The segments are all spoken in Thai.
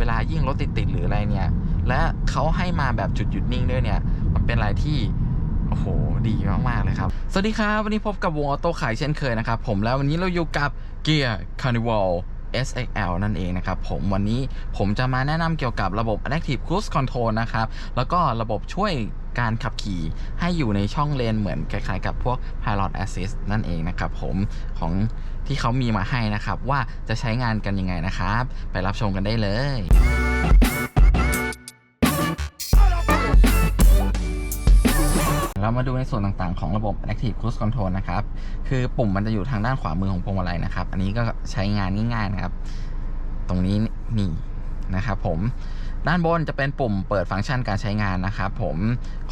เวลายิ่งรถติดๆหรืออะไรเนี่ย และเขาให้มาแบบจุดหยุดนิ่งด้วยเนี่ย มันเป็นอะไรที่โอ้โห ดีมากๆเลยครับ สวัสดีครับ วันนี้พบกับวงออโต้ขายเช่นเคยนะครับ ผมแล้ววันนี้เราอยู่กับเกียร์คาร์นิวัล SXL นั่นเองนะครับผมวันนี้ผมจะมาแนะนำเกี่ยวกับระบบ Adaptive Cruise Control นะครับ แล้วก็ระบบช่วยการขับขี่ให้อยู่ในช่องเลนเหมือนคล้ายๆกับพวก Pilot Assist นั่นเองนะครับผมของที่เขามีมาให้นะครับ ว่าจะใช้งานกันยังไงนะครับ ไปรับชมกันได้เลย เรามาดูในส่วนต่างๆ ของระบบ Active Cruise Control นะครับ คือปุ่มมันจะอยู่ทางด้านขวามือของพวงมาลัยนะครับ อันนี้ก็ใช้งานง่ายๆนะครับ ตรงนี้นี่นะครับผมด้านบนจะเป็นปุ่มเปิดฟังก์ชันการใช้งานนะครับผม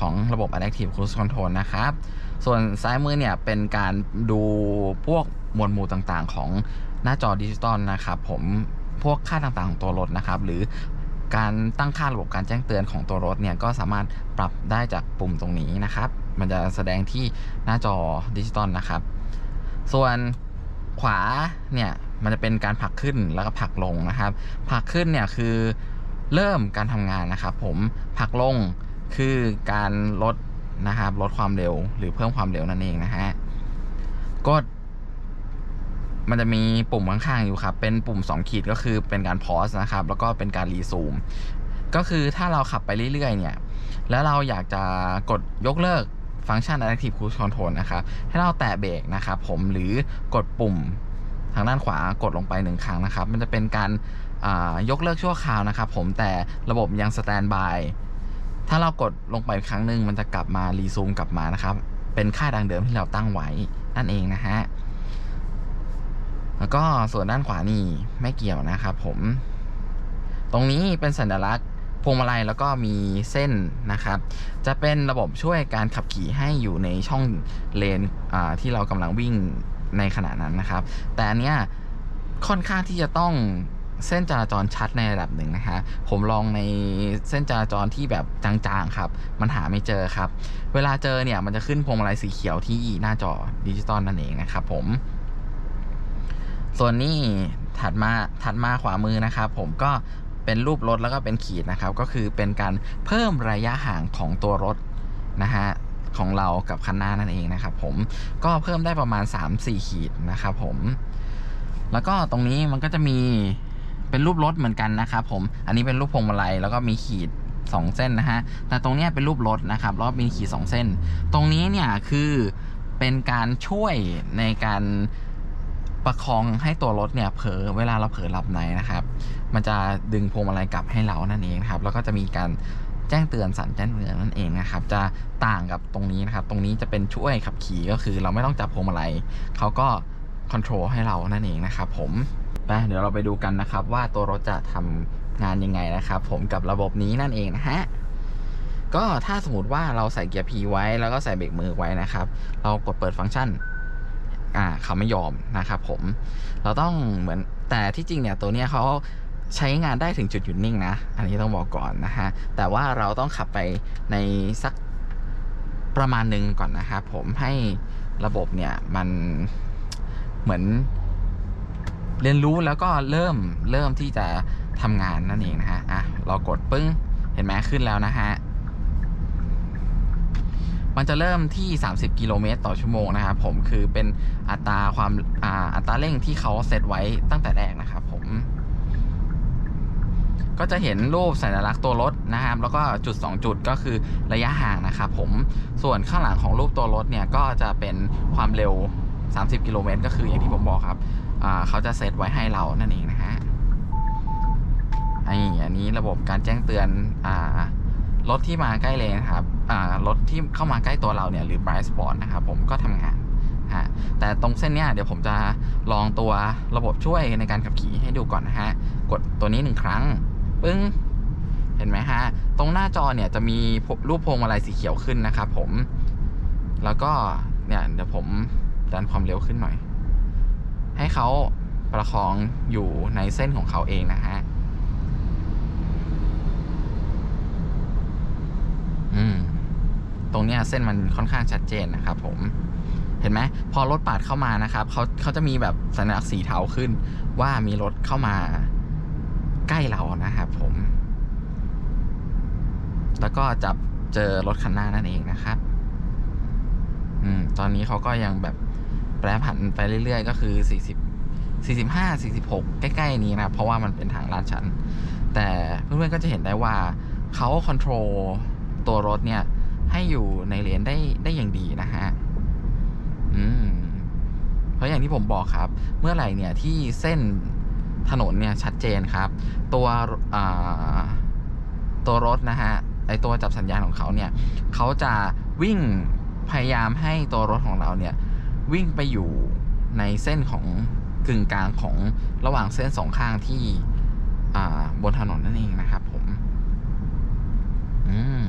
ของระบบ Adaptive Cruise Control นะครับ ส่วนซ้ายมือเนี่ยเป็นการดูพวกมวดหมู่ต่างๆ ของหน้าจอดิจิตอลนะครับผมพวกค่าต่างๆของตัวรถนะครับ หรือ การตั้งค่าระบบการแจ้งเตือนของตัวรถเนี่ยก็สามารถปรับได้จากปุ่มตรงนี้นะครับ มันจะแสดงที่หน้าจอดิจิตอลนะครับ ส่วนขวาเนี่ยมันจะเป็นการผลักขึ้นแล้วก็ผลักลงนะครับผลักขึ้นเนี่ยคือเริ่มการทำงานนะครับ ผมผลักลงคือการลดนะครับลดความเร็วหรือเพิ่มความเร็วนั่นเองนะฮะกด มันจะมีปุ่มข้างๆอยู่ครับ เป็นปุ่ม 2 ขีดก็คือเป็นการพอสนะครับ แล้วก็เป็นการรีซูม ก็คือถ้าเราขับไปเรื่อยๆ เนี่ย แล้วเราอยากจะกดยกเลิกฟังก์ชัน Adaptive Cruise Control นะครับ ให้เราแตะเบรกนะครับผม หรือกดปุ่มทางด้านขวากดลงไปหนึ่งครั้งนะครับ มันจะเป็นการยกเลิกชั่วคราวนะครับผม แต่ระบบยังสแตนบาย ถ้าเรากดลงไปอีกครั้งหนึ่งมันจะกลับมารีซูมกลับมานะครับ เป็นค่าดังเดิมที่เราตั้งไว้นั่นเองนะฮะ แล้วก็ส่วนด้านขวานี่ไม่เกี่ยวนะครับผม ตรงนี้เป็นสัญลักษณ์พวงมาลัยแล้วก็มีเส้นนะครับ จะเป็นระบบช่วยการขับขี่ให้อยู่ในช่องเลนที่เรากำลังวิ่งในขณะนั้นนะครับ แต่อันเนี้ยค่อนข้างที่จะต้องเส้นจราจรชัดในระดับหนึ่งนะฮะผมลองในเส้นจราจรที่แบบจางๆครับ มันหาไม่เจอครับ เวลาเจอเนี่ยมันจะขึ้นพวงมาลัยสีเขียวที่หน้าจอดิจิตอลนั่นเองนะครับผม ส่วนนี้ถัดมาถัดมาขวามือนะครับ ผมก็เป็นรูปรถแล้วก็เป็นขีดนะครับ ก็คือเป็นการเพิ่มระยะห่างของตัวรถนะฮะของเรากับคันหน้านั่นเองนะครับ ผมก็เพิ่มได้ประมาณ 3-4 ขีดนะครับผม แล้วก็ตรงนี้มันก็จะมีเป็นรูปรถเหมือนกันนะครับผมอันนี้เป็นรูปพวงมาลัยแล้วก็มีขีด 2 เส้นนะฮะแต่ตรงนี้เป็นรูปรถนะครับแล้วมีขีด 2 เส้น ตรงนี้เนี่ยคือเป็นการช่วยในการ ประคองให้ตัวรถเนี่ยเผลอเวลาเราเผลอหลับในนะครับ มันจะดึงพวงมาลัยกลับให้เรานั่นเองนะครับ แล้วก็จะมีการแจ้งเตือนสั่นแจ้งเตือนนั่นเองนะครับ จะต่างกับตรงนี้นะครับ ตรงนี้จะเป็นช่วยขับขี่ก็คือเราไม่ต้องจับพวงมาลัยเขาก็คอนโทรลให้เรานั่นเองนะครับผมไปเดี๋ยวเราไปดูกันนะครับ ว่าตัวรถจะทำงานยังไงนะครับ ผมกับระบบนี้นั่นเองนะฮะก็ถ้าสมมติว่าเราใส่เกียร์ P ไว้แล้วก็ใส่เบรกมือไว้นะครับ เรากดเปิดฟังก์ชัน อ่าเขาไม่ยอมนะครับผม เราต้องเหมือนแต่ที่จริงเนี่ยตัวเนี้ยเขาใช้งานได้ถึงจุดหยุดนิ่งนะ อันนี้ต้องบอกก่อนนะฮะ แต่ว่าเราต้องขับไปในสักประมาณหนึ่งก่อนนะครับผมให้ระบบเนี่ยมันเหมือนเรียนรู้แล้วก็เริ่มเริ่มที่จะทำงานนั่นเองนะฮะ อะ เรากดปึ้ง เห็นไหมขึ้นแล้วนะฮะ มันจะเริ่มที่ 30 กิโลเมตรต่อชั่วโมงนะครับผมคือเป็นอัตราความอ่าอัตราเร่งที่เขาเซตไว้ตั้งแต่แรกนะครับผม ก็จะเห็นรูปสัญลักษณ์ตัวรถนะครับ แล้วก็จุด 2 จุดก็คือระยะห่างนะครับผมส่วนข้างหลังของรูปตัวรถเนี่ยก็จะเป็นความเร็ว 30 กิโลเมตรก็คืออย่างที่ผมบอกครับอ่าเขาจะเซตไว้ให้เรานั่นเองนะฮะออันนี้ระบบการแจ้งเตือนอ่า รถที่มาใกล้เลนนะครับรถที่เข้ามาใกล้ตัวเราเนี่ยหรือ bright spot นะครับผมก็ทำงานฮะแต่ตรงเส้นเนี้ยเดี๋ยวผมจะลองตัวระบบช่วยในการขับขี่ให้ดูก่อนนะฮะ กดตัวนี้หนึ่งครั้ง ปึ้ง เห็นไหมฮะ ตรงหน้าจอเนี่ยจะมีรูปพวงมาลัยสีเขียวขึ้นนะครับผม แล้วก็เนี่ยเดี๋ยวผมดันความเร็วขึ้นหน่อย ให้เขาประคองอยู่ในเส้นของเขาเองนะฮะ อืม ต รงเนี้ยเส้นมันค่อนข้างชัดเจนนะครับผมเห็นไหมพอรถปาดเข้ามานะครับเขาเขาจะมีแบบสัญลักษณ์สีเทาขึ้น ว่ามีรถเข้ามาใกล้เรานะครับผม แล้วก็จับเจอรถคันหน้านั่นเองนะครับ อืม ตอนนี้เขาก็ยังแบบแปรผันไปเรื่อยๆ ก็คือ 40 45 46 ใกล้ๆนี้นะเพราะว่ามันเป็นทางลาดชัน แต่เพื่อนๆก็จะเห็นได้ว่าเขาคอนโทรลตัวรถเนี่ย ให้อยู่ในเลนได้ได้อย่างดีนะฮะ อืม เพราะอย่างที่ผมบอกครับ เมื่อไหร่เนี่ยที่เส้นถนนเนี่ยชัดเจนครับ ตัวอ่าตัวรถนะฮะไอตัวจับสัญญาณของเขาเนี่ยเขาจะวิ่งพยายามให้ตัวรถของเราเนี่ย วิ่งไปอยู่ในเส้นของกึ่งกลางของระหว่างเส้นสองข้างที่บนถนนนั่นเองนะครับผม อืม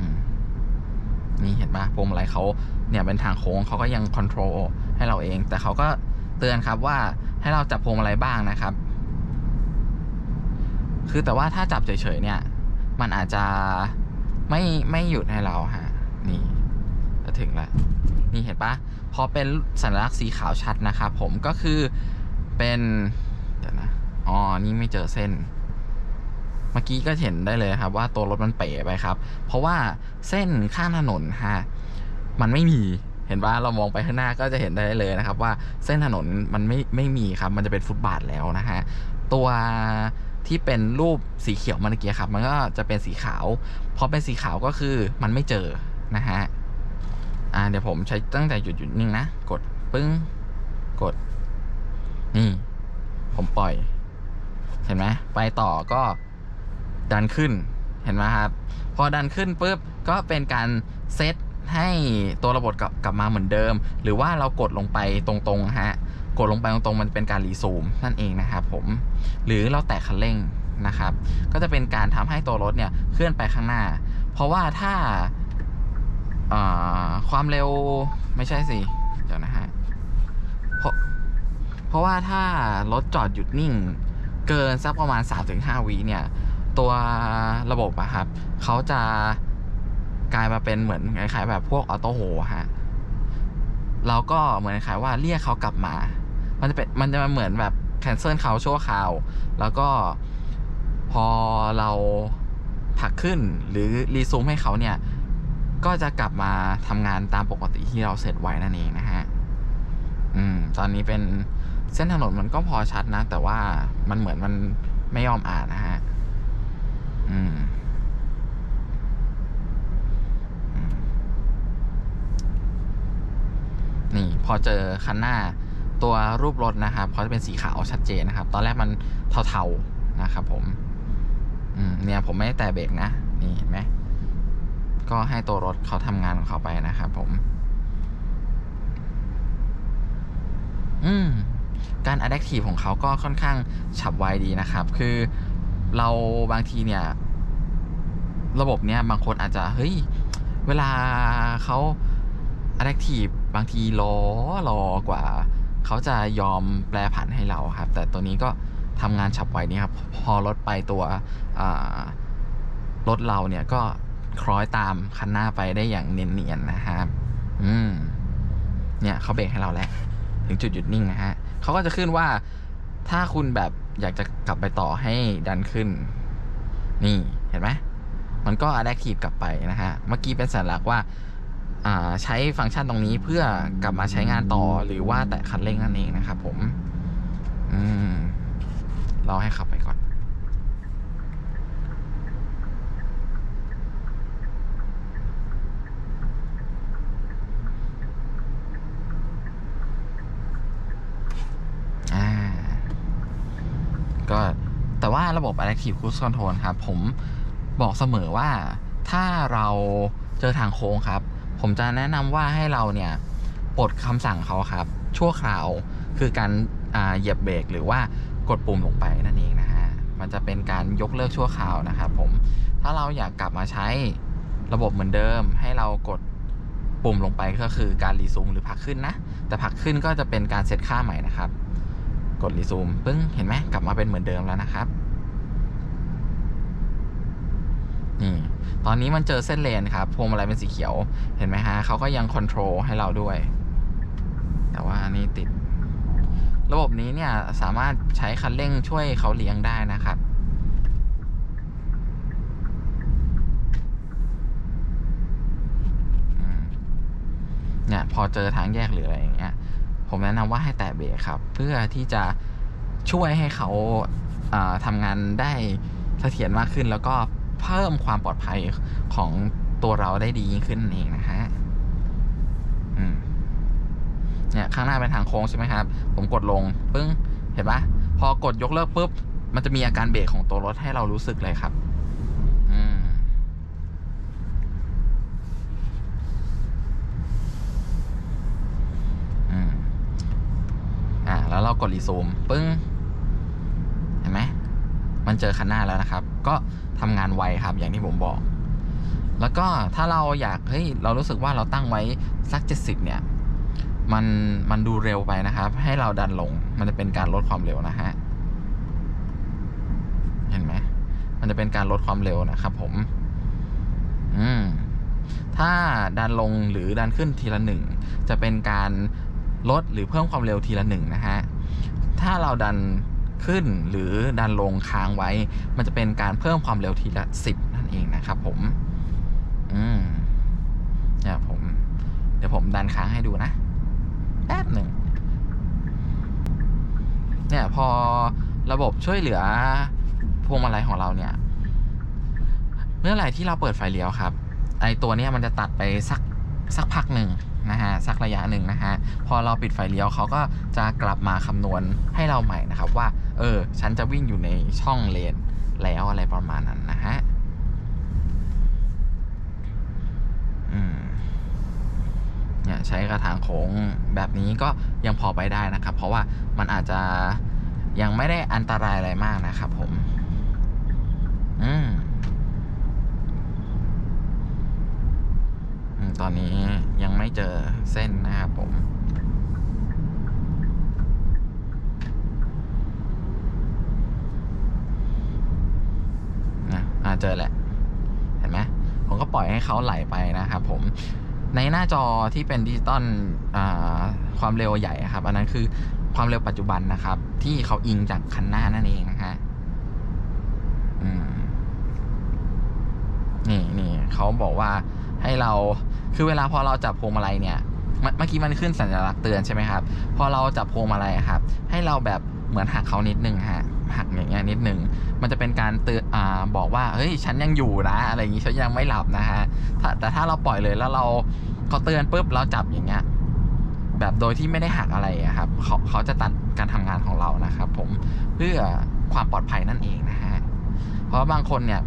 นี่เห็นปะพวงมาลัยเขาเนี่ยเป็นทางโค้งเขาก็ยังคอนโทรลให้เราเอง แต่เขาก็เตือนครับว่าให้เราจับพวงมาลัยบ้างนะครับ คือแต่ว่าถ้าจับเฉยๆเนี่ย มันอาจจะไม่ไม่หยุดให้เราฮะนี่จะถึงแล้วนี่เห็นปะพอเป็นสัญลักษณ์สีขาวชัดนะครับผมก็คือเป็นเดี๋ยวนะอ๋อนี่ไม่เจอเส้น เมื่อกี้ก็เห็นได้เลยครับว่าตัวรถมันเป๋ไปครับ เพราะว่าเส้นข้างถนนฮะมันไม่มีเห็นว่าเรามองไปข้างหน้าก็จะเห็นได้เลยนะครับ ว่าเส้นถนนมันไม่ไม่มีครับ มันจะเป็นฟุตบาทแล้วนะฮะตัวที่เป็นรูปสีเขียวเมื่อกี้ครับ มันก็จะเป็นสีขาวพอเป็นสีขาวก็คือมันไม่เจอนะฮะอ่าเดี๋ยวผมใช้ตั้งแต่หยุดหยุดนิ่งนะ กดปึ้งกด นี่ ผมปล่อย เห็นไหมไปต่อก็ ดันขึ้นเห็นไหมครับ พอดันขึ้นปุ๊บก็เป็นการเซตให้ตัวระบบกลับกลับมาเหมือนเดิม หรือว่าเรากดลงไปตรงๆฮะกดลงไปตรงๆมันเป็นการรีซูมนั่นเองนะครับผมหรือเราแตะคันเร่งนะครับ ก็จะเป็นการทำให้ตัวรถเนี่ยเคลื่อนไปข้างหน้า เพราะว่าถ้าอ่าความเร็วไม่ใช่สิเดี๋ยวนะฮะเพราะเพราะว่าถ้ารถจอดหยุดนิ่ง เกินสักประมาณ 3-5วิเนี่ย ตัวระบบอะครับเขาจะกลายมาเป็นเหมือนคล้ายๆแบบพวกออโต้โฮฮะเราก็เหมือนคล้ายว่าเรียกเขากลับมา มันจะเป็นมันจะมาเหมือนแบบแคนเซิลเขาชั่วคราว แล้วก็พอเราผลักขึ้นหรือรีซูมให้เขาเนี่ย ก็จะกลับมาทำงานตามปกติที่เราเสร็จไว้นั่นเองนะฮะ อืม ตอนนี้เป็นเส้นถนนมันก็พอชัดนะ แต่ว่ามันเหมือนมันไม่ยอมอ่านนะฮะ อืมนี่พอเจอคันหน้าตัวรูปรถนะครับเขาจะเป็นสีขาวชัดเจนนะครับ ตอนแรกมันเทาๆนะครับผมอืมเนี่ยผมไม่ได้แตะเบรกนะ นี่เห็นไหมก็ให้ตัวรถเขาทำงานของเขาไปนะครับผม อืมการ adaptive ของเขาก็ค่อนข้างฉับไวดีนะครับ คือ เราบางทีเนี่ย ระบบเนี้ยบางคนอาจจะเฮ้ย เวลาเขา adaptive บางทีรอรอกว่า เขาจะยอมแปลผันให้เราครับ แต่ตัวนี้ก็ทำงานฉับไวนี่ครับ พอรถไปตัวรถเราเนี่ยก็คล้อยตามคันหน้าไปได้อย่างเนียนๆนะครับ อืม เนี่ยเขาเบรกให้เราแล้ว ถึงจุดหยุดนิ่งนะฮะเขาก็จะขึ้นว่าถ้าคุณแบบ อยากจะกลับไปต่อให้ดันขึ้น นี่เห็นไหมมันก็ adaptive กลับไปนะฮะ เมื่อกี้เป็นสัญลักษณ์ว่าาใช้ฟังก์ชันตรงนี้เพื่อกลับมาใช้งานต่อหรือว่าแตะคันเร่งนั่นเองนะครับผม อืมราให้ขับไปก่อน อ่า ก็แต่ว่า ระบบ Adaptive Cruise Control ครับ ผมบอกเสมอว่าถ้าเราเจอทางโค้งครับ ผมจะแนะนำว่าให้เราเนี่ยปลดคำสั่งเขาครับ ชั่วคราวคือการเหยียบเบรกหรือว่ากดปุ่มลงไปนั่นเองนะฮะ มันจะเป็นการยกเลิกชั่วคราวนะครับผม ถ้าเราอยากกลับมาใช้ระบบเหมือนเดิม ให้เรากดปุ่มลงไปก็คือการรีซูมหรือผลักขึ้นนะ แต่ผลักขึ้นก็จะเป็นการเซตค่าใหม่นะครับ กดรีซูมปึ้ง เห็นไหมกลับมาเป็นเหมือนเดิมแล้วนะครับ นี่ ตอนนี้มันเจอเส้นเลนครับพวงมาลัยเป็นสีเขียว เห็นไหมฮะเขาก็ยังคอนโทรลให้เราด้วย แต่ว่านี่ติด ระบบนี้เนี่ยสามารถใช้คันเร่งช่วยเขาเลี้ยงได้นะครับเนี่ยพอเจอทางแยกหรืออะไรอย่างเงี้ย ผมแนะนำว่าให้แตะเบรคครับ เพื่อที่จะช่วยให้เขาาทำงานได้เสถียรมากขึ้นแล้วก็ เพิ่มความปลอดภัยของตัวเราได้ดียิ่งขึ้นเองนะฮะเนี่ยข้างหน้าเป็นทางโค้งใช่ไหมครับ ผมกดลงปึ้งเห็นปะพอกดยกเลิกปุ๊บ มันจะมีอาการเบรกของตัวรถให้เรารู้สึกเลยครับอืมอ่าแล้วเรากดรีซูมปึ้ง มันเจอคันหน้าแล้วนะครับ ก็ทำงานไวครับอย่างที่ผมบอก แล้วก็ถ้าเราอยากเฮ้ยเรารู้สึกว่าเราตั้งไว้สักเจ็ดสิบเนี่ย มันมันดูเร็วไปนะครับ ให้เราดันลง มันจะเป็นการลดความเร็วนะฮะเห็นไหมมันจะเป็นการลดความเร็วนะครับ ผม อืมถ้าดันลงหรือดันขึ้นทีละหนึ่งจะเป็นการลดหรือเพิ่มความเร็วทีละหนึ่งนะฮะ ถ้าเราดัน ขึ้นหรือดันลงค้างไว้ มันจะเป็นการเพิ่มความเร็วทีละสิบนั่นเองนะครับผม อืมเนี่ยผม เดี๋ยวผมดันค้างให้ดูนะแป๊บหนึ่งเนี่ยพอระบบช่วยเหลือพวงมาลัยของเราเนี่ย เมื่อไหร่ที่เราเปิดไฟเลี้ยวครับ ไอตัวเนี้ยมันจะตัดไปสักสักพักหนึ่งนะฮะสักระยะหนึ่งนะฮะพอเราปิดไฟเลี้ยวเขาก็จะกลับมาคำนวณให้เราใหม่นะครับว่า เออ ฉันจะวิ่งอยู่ในช่องเลนแล้วอะไรประมาณนั้นนะฮะเนี่ยใช้กระถางโค้งแบบนี้ก็ยังพอไปได้นะครับ เพราะว่ามันอาจจะยังไม่ได้อันตรายอะไรมากนะครับผม อืมตอนนี้ยังไม่เจอเส้นนะครับผม นะอ่า เจอแหละ เห็นไหมผมก็ปล่อยให้เขาไหลไปนะครับผมในหน้าจอที่เป็นดิจิตอลความเร็วใหญ่ครับ อันนั้นคือความเร็วปัจจุบันนะครับ ที่เขาอิงจากคันหน้านั่นเองนะฮะนี่นี่เขาบอกว่าให้เราคือเวลาพอเราจับพวงมาลัยเนี่ยเมื่อกี้มันขึ้นสัญลักษณ์เตือนใช่ไหมครับ พอเราจับพวงมาลัยครับ ให้เราแบบเหมือนหักเขานิดนึงฮะหักอย่างเงี้ยนิดนึง มันจะเป็นการเตือนอ่าบอกว่า เฮ้ย ฉันยังอยู่นะ อะไรอย่างงี้ ฉันยังไม่หลับนะฮะแต่ถ้าเราปล่อยเลยแล้วเราเขาเตือนปุ๊บ เราจับอย่างเงี้ย แบบโดยที่ไม่ได้หักอะไรครับ เขาเขาจะตัดการทำงานของเรานะครับ ผม เพื่อความปลอดภัยนั่นเองนะฮะ เพราะบางคนเนี่ย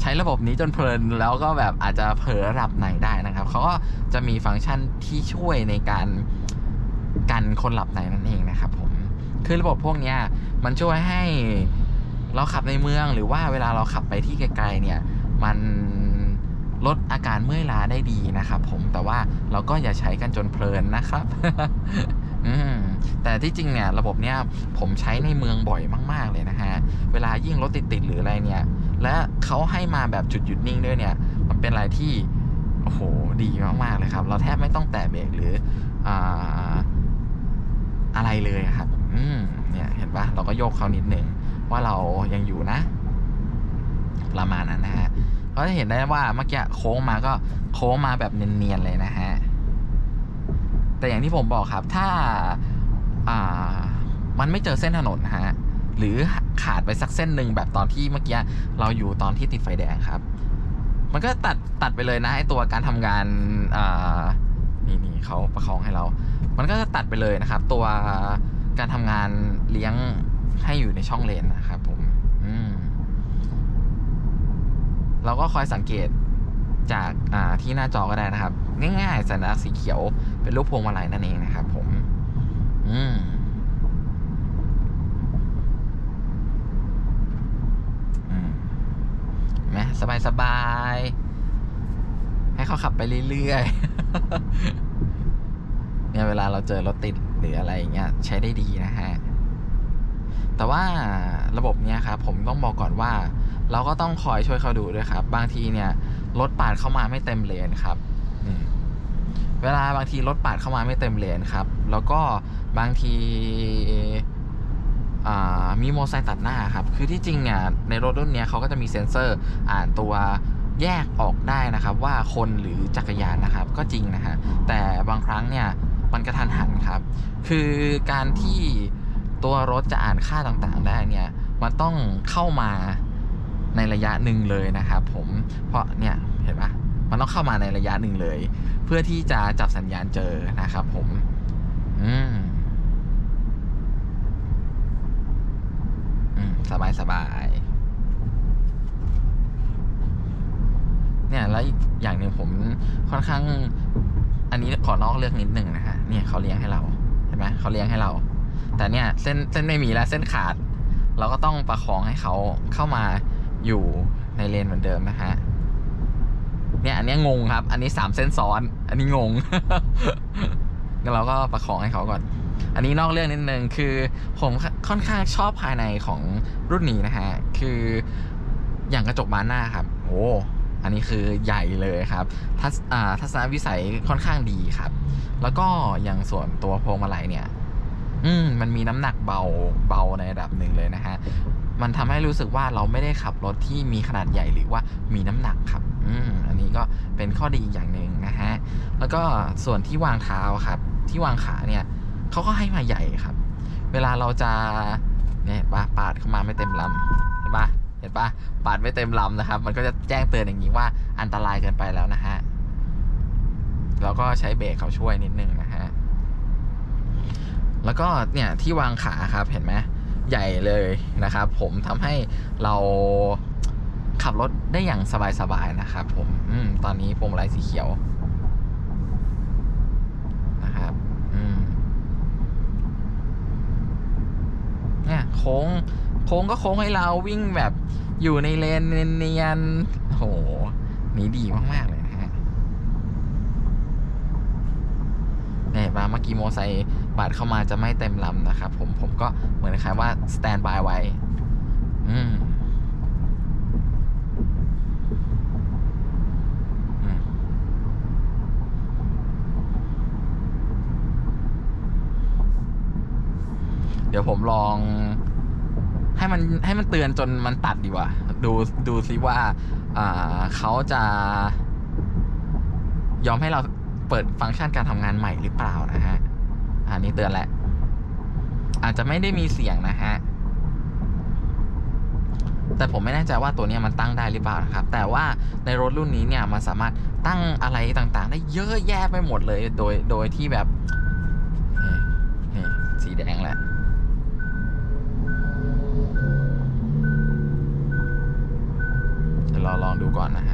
ใช้ระบบนี้จนเพลินแล้วก็แบบอาจจะเผลอหลับในได้นะครับ เขาก็จะมีฟังก์ชันที่ช่วยในการกันคนหลับในนั่นเองนะครับผม คือระบบพวกนี้มันช่วยให้ เราขับในเมืองหรือว่าเวลาเราขับไปที่ไกลๆเนี่ยมันลดอาการเมื่อยล้าได้ดีนะครับผมแต่ว่าเราก็อย่าใช้กันจนเพลินนะครับแต่ที่จริงเนี่ยระบบเนี้ยผมใช้ในเมืองบ่อยมากๆเลยนะฮะเวลายิ่งรถติดๆหรืออะไรเนี่ย และเขาให้มาแบบจุดหยุดนิ่งด้วยเนี่ย มันเป็นอะไรที่โอ้โหดีมากๆเลยครับ เราแทบไม่ต้องแตะเบรกหรือออะไรเลยครับ อืมเนี่ยเห็นปะเราก็โยกเขานิดหนึ่ง ว่าเรายังอยู่นะ ประมาณนั้นนะฮะก็จะเห็นได้ว่าเมื่อกี้โค้งมาก็โค้งมาแบบเนียนๆเลยนะฮะแต่อย่างที่ผมบอกครับถ้าอ่ามันไม่เจอเส้นถนนนะฮะหรือขาดไปสักเส้นหนึ่งแบบตอนที่เมื่อกี้เราอยู่ตอนที่ติดไฟแดงครับ มันก็ตัดตัดไปเลยนะไอตัวการทำงานอ่านี่นี่เขาประคองให้เรา มันก็จะตัดไปเลยนะครับ ตัวการทำงานเลี้ยง ให้อยู่ในช่องเลนนะครับผมอืมเราก็คอยสังเกตจากอ่าที่หน้าจอก็ได้นะครับ ง่ายๆสัญลักษณ์สีเขียวเป็นรูปพวงมาลัยนั่นเองนะครับผม อืมไหมสบายสบายๆให้เขาขับไปเรื่อยๆเนี่ยเวลาเราเจอรถติดหรืออะไรอย่างเงี้ยใช้ได้ดีนะฮะ แต่ว่าระบบเนี้ยครับผมต้องบอกก่อนว่า เราก็ต้องคอยช่วยเขาดูด้วยครับ บางทีเนี่ยรถปาดเข้ามาไม่เต็มเลนครับเวลาบางทีรถปาดเข้ามาไม่เต็มเลนครับ แล้วก็บางทีมีมอเตอร์ไซค์ตัดหน้าครับ คือที่จริงเนี่ยในรถรุ่นเนี้ยเขาก็จะมีเซ็นเซอร์อ่านตัวแยกออกได้นะครับว่าคนหรือจักรยานนะครับ ก็จริงนะฮะแต่บางครั้งเนี่ยมันกระทันหันครับ คือการที่ ตัวรถจะอ่านค่าต่างๆ ได้เนี่ย มันต้องเข้ามาในระยะหนึ่งเลยนะครับผม เพราะเนี่ยเห็นปะมันต้องเข้ามาในระยะหนึ่งเลย เพื่อที่จะจับสัญญาณเจอนะครับผม อืมสบายสบาย เนี่ยแล้วอีกอย่างหนึ่งผมค่อนข้าง อันนี้ขอนอกเลือกนิดหนึ่งนะฮะ เนี่ยเขาเลี้ยงให้เรา เห็นไหมเขาเลี้ยงให้เรา แต่เนี่ยเส้นเส้นไม่มีแล้วเส้นขาด เราก็ต้องประคองให้เขาเข้ามาอยู่ในเลนเหมือนเดิมนะฮะเนี่ยอันนี้งงครับ อันนี้สามเส้นซ้อน อันนี้งงงั้นเราก็ประคองให้เขาก่อน อันนี้นอกเรื่องนิดนึงคือผมค่อนข้างชอบภายในของรุ่นนี้นะฮะ คืออย่างกระจกบานหน้าครับโอ้อันนี้คือใหญ่เลยครับทัศอ่าทัศนวิสัยค่อนข้างดีครับ แล้วก็อย่างส่วนตัวพวงมาลัยเนี่ย อืมมันมีน้ำหนักเบาเบาในระดับหนึ่งเลยนะฮะมันทำให้รู้สึกว่าเราไม่ได้ขับรถที่มีขนาดใหญ่หรือว่ามีน้ำหนักครับ อืมอันนี้ก็เป็นข้อดีอย่างหนึ่งนะฮะแล้วก็ส่วนที่วางเท้าครับ ที่วางขาเนี่ยเขาก็ให้มาใหญ่ครับ เวลาเราจะเนี่ยปาปาดเข้ามาไม่เต็มลำเห็นปะเห็นปะปาดไม่เต็มลำนะครับ มันก็จะแจ้งเตือนอย่างนี้ว่าอันตรายเกินไปแล้วนะฮะแล้วก็ใช้เบรกเขาช่วยนิดนึงนะ แล้วก็เนี่ยที่วางขาครับเห็นไหมใหญ่เลยนะครับ ผมทำให้เราขับรถได้อย่างสบายๆนะครับผมอมตอนนี้พวงมาลัยสีเขียวนะครับอืมเนี่ยโค้งโค้งก็โค้งให้เราวิ่งแบบอยู่ในเลนเนียนๆโหนี่ดีมากๆเลยนะฮะเนี่ยมาเมื่อกี้โมไซค์ บาดเข้ามาจะไม่เต็มลำนะครับผมผมก็เหมือนคล้ายว่าสแตนบายไว้อืมอืมเดี๋ยวผมลอง ให้มันให้มันเตือนจนมันตัดดีกว่า ดูดูซิว่า อ่าเขาจะ ยอมให้เราเปิดฟังก์ชันการทำงานใหม่หรือเปล่านะฮะ อันนี้เตือนแหละอาจจะไม่ได้มีเสียงนะฮะ แต่ผมไม่แน่ใจว่าตัวนี้มันตั้งได้หรือเปล่านะครับ แต่ว่าในรถรุ่นนี้เนี่ยมันสามารถตั้งอะไรต่างๆ ได้เยอะแยะไปหมดเลย โดย โดยที่แบบนี่สีแดงแหละเราลองดูก่อนนะฮะ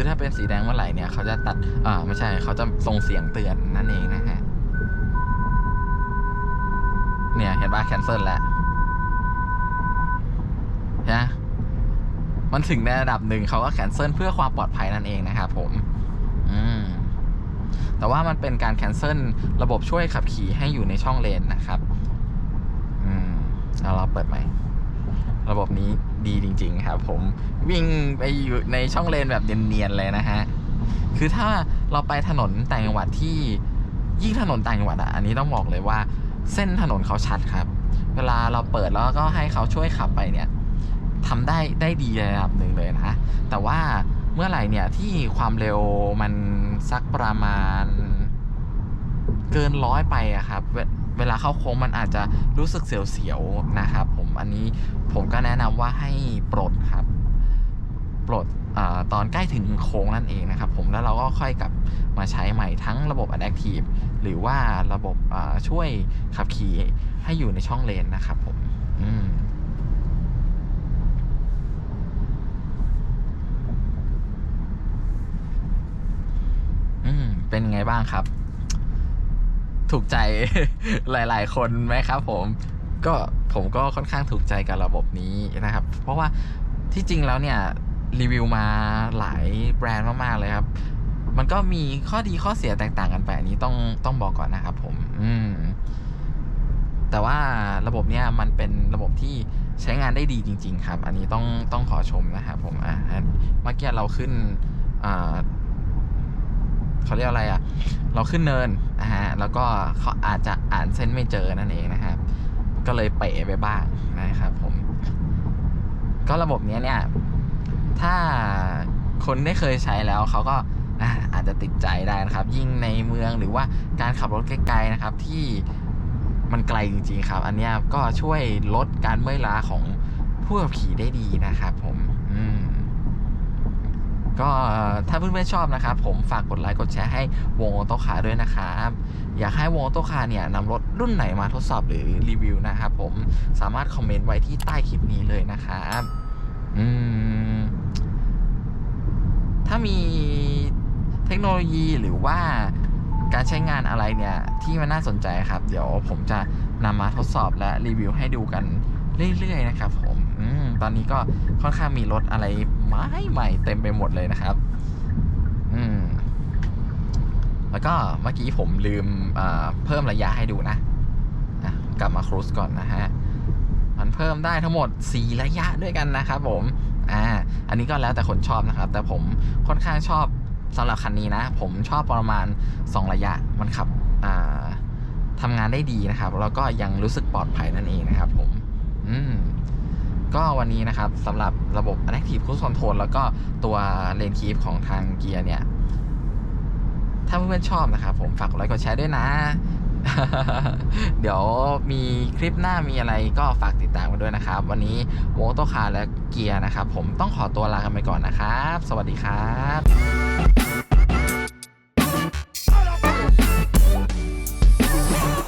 คือถ้าเป็นสีแดงเมื่อไหร่เนี่ยเขาจะตัดอ่าไม่ใช่เขาจะส่งเสียงเตือนนั่นเองนะฮะเนี่ยเห็นป่ะแคนเซิลแล้วนะมันถึงในระดับหนึ่งเขาก็แคนเซิลเพื่อความปลอดภัยนั่นเองนะครับผม อืมแต่ว่ามันเป็นการแคนเซิลระบบช่วยขับขี่ให้อยู่ในช่องเลนนะครับ อืมเอเราเปิดใหม่ ระบบนี้ ดีจริง ๆ ครับผมวิ่งไปอยู่ในช่องเลนแบบเนียนๆเลยนะฮะคือถ้าเราไปถนนต่างจังหวัดที่ยิ่งถนนต่างจังหวัดอะอันนี้ต้องบอกเลยว่า เส้นถนนเขาชัดครับ เวลาเราเปิดแล้วก็ให้เขาช่วยขับไปเนี่ยทำได้ได้ดีนระดับหนึ่งเลยนะแต่ว่าเมื่อไหร่เนี่ยที่ความเร็วมันสักประมาณเกินร้อยไปอะครับ เวลาเข้าโค้งมันอาจจะรู้สึกเสียวๆนะครับผมอันนี้ผมก็แนะนำว่าให้ปลดครับ ปลดอตอนใกล้ถึงโค้งนั่นเองนะครับผมแล้วเราก็ค่อยกลับมาใช้ใหม่ทั้งระบบ Adaptive หรือว่าระบบช่วยขับขี่ให้อยู่ในช่องเลนนะครับผมอืมอืมเป็นไงบ้างครับ ถูกใจหลาย ๆ คนไหมครับผมก็ผมก็ค่อนข้างถูกใจกับระบบนี้นะครับ เพราะว่าที่จริงแล้วเนี่ยรีวิวมาหลายแบรนด์มาก ๆ เลยครับ มันก็มีข้อดีข้อเสียแตกต่างกันไปอันนี้ต้องต้องบอกก่อนนะครับผม อืม แต่ว่าระบบเนี้ยมันเป็นระบบที่ใช้งานได้ดีจริง ๆ ครับ อันนี้ต้องต้องขอชมนะครับผมอ่าเมื่อกี้เราขึ้นอ่า เขาเรียกอะไรอะ เราขึ้นเนินนะฮะ แล้วก็เขาอาจจะอ่านเส้นไม่เจอนั่นเองนะครับ ก็เลยเป๋ไปบ้างนะครับผม ก็ระบบเนี้ยเนี่ย ถ้าคนได้เคยใช้แล้วเขาก็อาจจะติดใจได้นะครับ ยิ่งในเมืองหรือว่าการขับรถไกลๆนะครับ ที่มันไกลจริงๆครับ อันเนี้ยก็ช่วยลดการเมื่อยล้าของผู้ขับขี่ได้ดีนะครับผม ก็ถ้าเพื่อนๆชอบนะครับ ผมฝากกดไลค์กดแชร์ให้วงโอโตคาด้วยนะครับ อยากให้วงโอโตคาเนี่ยนำรถรุ่นไหนมาทดสอบหรือรีวิวนะครับผมสามารถคอมเมนต์ไว้ที่ใต้คลิปนี้เลยนะครับอืมถ้ามีเทคโนโลยีหรือว่าการใช้งานอะไรเนี่ยที่มันน่าสนใจครับ เดี๋ยวผมจะนำมาทดสอบและรีวิวให้ดูกันเรื่อยๆนะครับผมอม ตอนนี้ก็ค่อนข้างมีรถอะไรใหม่ใหม่ๆเต็มไปหมดเลยนะครับ อืม แล้วก็เมื่อกี้ผมลืมเพิ่มระยะให้ดูนะอะกลับมาครูสก่อนนะฮะมันเพิ่มได้ทั้งหมด 4 ระยะด้วยกันนะครับผม อ่า อันนี้ก็แล้วแต่คนชอบนะครับ แต่ผมค่อนข้างชอบสำหรับคันนี้นะ ผมชอบประมาณ 2 ระยะ มันขับ อ่าทำงานได้ดีนะครับ แล้วก็ยังรู้สึกปลอดภัยนั่นเองนะครับผม อืม ก็วันนี้นะครับสำหรับระบบ Adaptive Cruise Control แล้วก็ตัว Lane Keep ของทางเกียร์เนี่ย ถ้าเพื่อนๆชอบนะครับ ผมฝากกดไลค์กดแชร์ด้วยนะ เดี๋ยวมีคลิปหน้ามีอะไรก็ฝากติดตามกันด้วยนะครับ วันนี้โมโตคาและเกียร์นะครับ ผมต้องขอตัวลากันไปก่อนนะครับ สวัสดีครับ